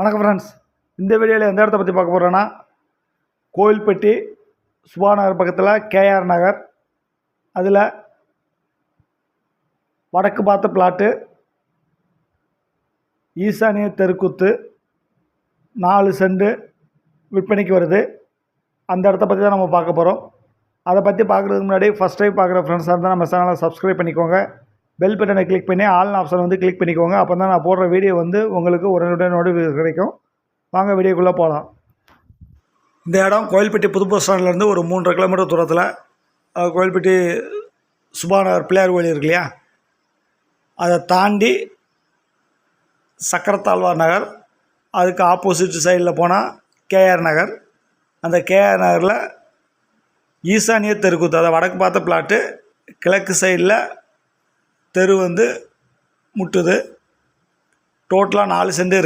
வணக்கம் ஃப்ரெண்ட்ஸ் இந்த வீடியோவில் எந்த இடத்த பற்றி பார்க்க போகிறோன்னா கோயில்பட்டி சுபா நகர் பக்கத்தில் கேஆர் நகர். அதில் வடக்கு பார்த்த பிளாட்டு ஈசானிய தெருக்கூத்து நாலு செண்டு விற்பனைக்கு வருது. அந்த இடத்த பற்றி தான் நம்ம பார்க்க போகிறோம் அதை பற்றி பார்க்குறதுக்கு முன்னாடி ஃபஸ்ட் டைம் பார்க்குற ஃப்ரெண்ட்ஸாக இருந்தால் நம்ம சேனலை சப்ஸ்கிரைப் பண்ணிக்கோங்க. பெல் பட்டனை கிளிக் பண்ணி ஆல் ஆப்ஷன் வந்து கிளிக் பண்ணிக்கோங்க. அப்போ தான் நான் போடுற வீடியோ வந்து உங்களுக்கு உடனுடன் நோட்டிஃபிகேஷன் கிடைக்கும். வாங்க வீடியோக்குள்ளே போகலாம் இந்த இடம் கோயில்பட்டி புது பஸ் ஸ்டாண்ட்லேருந்து ஒரு மூன்றரை கிலோமீட்டர் தூரத்தில் கோயில்பட்டி சுபாநகர் பிள்ளையார் கோயில் இருக்கு இல்லையா? அதை தாண்டி சக்கரத்தாழ்வார் நகர் அதுக்கு ஆப்போசிட் சைடில் போனால் கேஆர் நகர். அந்த கேஆர் நகரில் ஈசானிய தெருக்கூத்து அதை வடக்கு பார்த்த பிளாட்டு கிழக்கு சைடில் தெரு வந்து முட்டுது. டோட்டலாக நாலு செண்டு இருக்குது